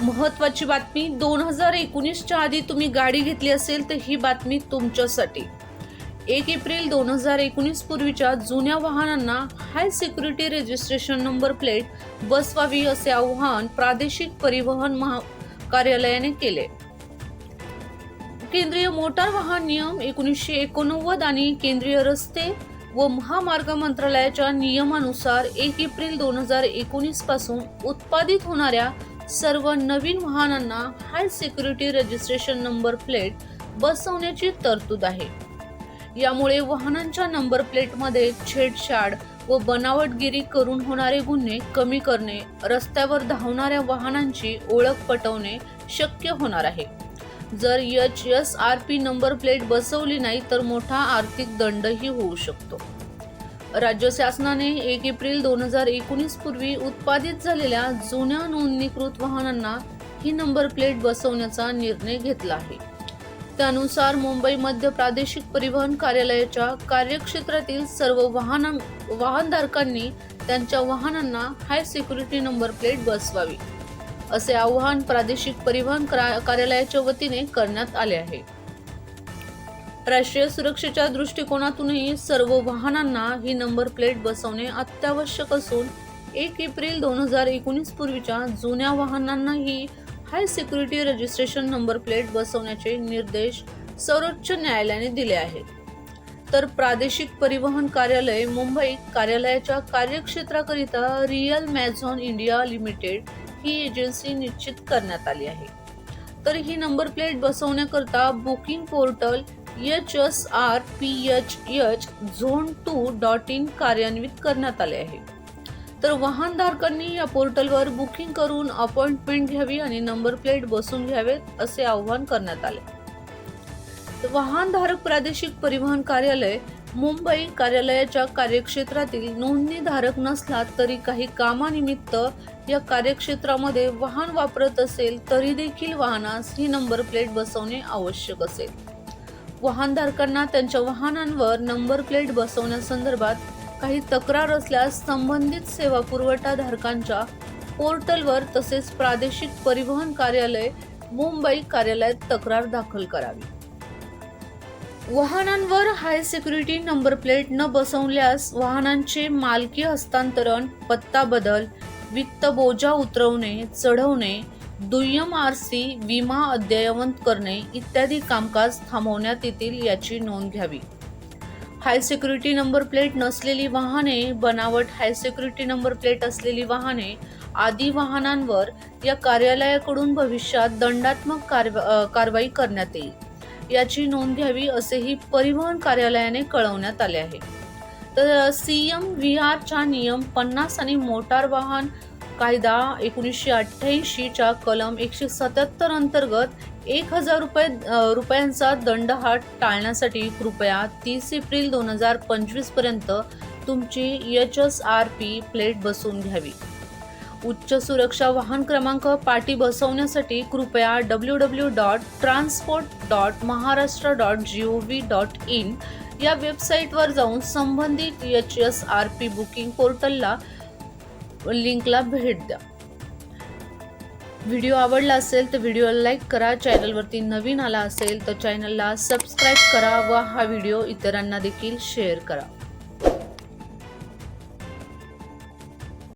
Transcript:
महत्वाची बातमी. दोन हजार एकोणीसच्या आधी तुम्ही गाडी घेतली असेल तर ही बातमी तुमच्यासाठी. एक एप्रिल दोन हजार एकोणीस पूर्वीच्या जुन्या वाहनांना high security registration number plate बसवावी असे आवाहन प्रादेशिक परिवहन महा कार्यालयाने केले. केंद्रीय मोटार वाहन नियम एकोणीसशे एकोणनव्वद आणि केंद्रीय रस्ते व महामार्ग मंत्रालयाच्या नियमानुसार एक एप्रिल दोन हजार एकोणीसपासून उत्पादित होणाऱ्या सर्व नवीन वाहनांना high security registration number plate बसवण्याची तरतूद आहे. यामुळे वाहनांच्या नंबर प्लेटमध्ये छेडछाड व बनावटगिरी करून होणारे गुन्हे कमी करणे रस्त्यावर धावणाऱ्या वाहनांची ओळख पटवणे शक्य होणार आहे. जर H S R P number plate बसवली नाही तर मोठा आर्थिक दंडही होऊ शकतो. राज्य शासनाने एक एप्रिल दोन हजार एकोणीस पूर्वी उत्पादित झालेल्या जुन्या नोंदणीकृत वाहनांना ही नंबर प्लेट बसवण्याचा निर्णय घेतला आहे. त्यानुसार मुंबई मध्य प्रादेशिक परिवहन कार्यालयाच्या कार्यक्षेत्रातील सर्व वाहन वाहनधारकांनी त्यांच्या वाहनांना हाय सिक्युरिटी नंबर प्लेट बसवावी असे आवाहन प्रादेशिक परिवहन कार्यालयाच्या वतीने करण्यात आले आहे. राष्ट्रीय सुरक्षेच्या दृष्टिकोनातूनही सर्व वाहनांना ही नंबर प्लेट बसवणे अत्यावश्यक असून एक एप्रिल दोन हजार एकोणीस पूर्वीच्या जुन्या वाहनांनाही high security registration number plate बसवण्याचे निर्देश सर्वोच्च न्यायालयाने दिले आहेत. तर प्रादेशिक परिवहन कार्यालय मुंबई कार्यालयाच्या कार्यक्षेत्राकरिता रिअल मॅझॉन इंडिया लिमिटेड ही एजन्सी निश्चित करण्यात आली आहे. तर ही number plate बसवण्याकरता booking portal H S R P H H zone two dot in कार्यान्वित करण्यात आले आहे. तर वाहनधारकांनी या पोर्टलवर बुकिंग करून अपॉइंटमेंट घ्यावी आणि नंबर प्लेट बसून घ्यावेत असे आवाहन करण्यात आले. वाहनधारक प्रादेशिक परिवहन कार्यालय मुंबई कार्यालयाच्या कार्यक्षेत्रातील नोंदणीधारक नसला तरी काही कामानिमित्त या कार्यक्षेत्रामध्ये वाहन वापरत असेल तरी देखील वाहनास ही नंबर प्लेट बसवणे आवश्यक असेल. वाहनधारकांना त्यांच्या वाहनांवर नंबर प्लेट बसवण्यासंदर्भात काही तक्रार असल्यास संबंधित सेवा पुरवठा धारकांच्या पोर्टलवर तसेच प्रादेशिक परिवहन कार्यालय मुंबई कार्यालयात तक्रार दाखल करावी. वाहनांवर हाय सिक्युरिटी नंबर प्लेट न बसवल्यास वाहनांचे मालकी हस्तांतरण पत्ता बदल वित्त बोजा उतरवणे चढवणे दुय्यम आर सी विमा अद्ययावत करणे इत्यादी कामकाज थांबवण्यात येतील याची नोंद घ्यावी. हाय सिक्युरिटी नंबर प्लेट नसलेली वाहने बनावट हाय सिक्युरिटी नंबर प्लेट असलेली वाहने आदी वाहनांवर या कार्यालयाकडून भविष्यात दंडात्मक कारवाई करण्यात येईल. याची नोंद घ्यावी असेही परिवहन कार्यालयाने कळवण्यात आले आहे. तर सी एम व्ही आरच्या नियम पन्नास आणि मोटार वाहन कायदा एकोणीसशे अठ्ठ्याऐंशीच्या कलम एकशे सत्याहत्तर अंतर्गत एक हजार रुपये रुपयांचा दंड हा टाळण्यासाठी कृपया तीस एप्रिल दोन हजार पंचवीसपर्यंत तुमची H S R P plate बसवून घ्यावी. उच्च सुरक्षा वाहन क्रमांक पाटी बसवण्यासाठी कृपया W W dot transport dot Maharashtra dot G O V dot in या वेबसाईटवर जाऊन संबंधित H S R P booking पोर्टलला लिंकला भेट द्या. व्हिडिओ आवडला असेल तर व्हिडिओला लाईक करा चॅनलवरती नवीन आला असेल तर चॅनलला सबस्क्राईब करा व हा व्हिडिओ इतरांना देखील शेअर करा.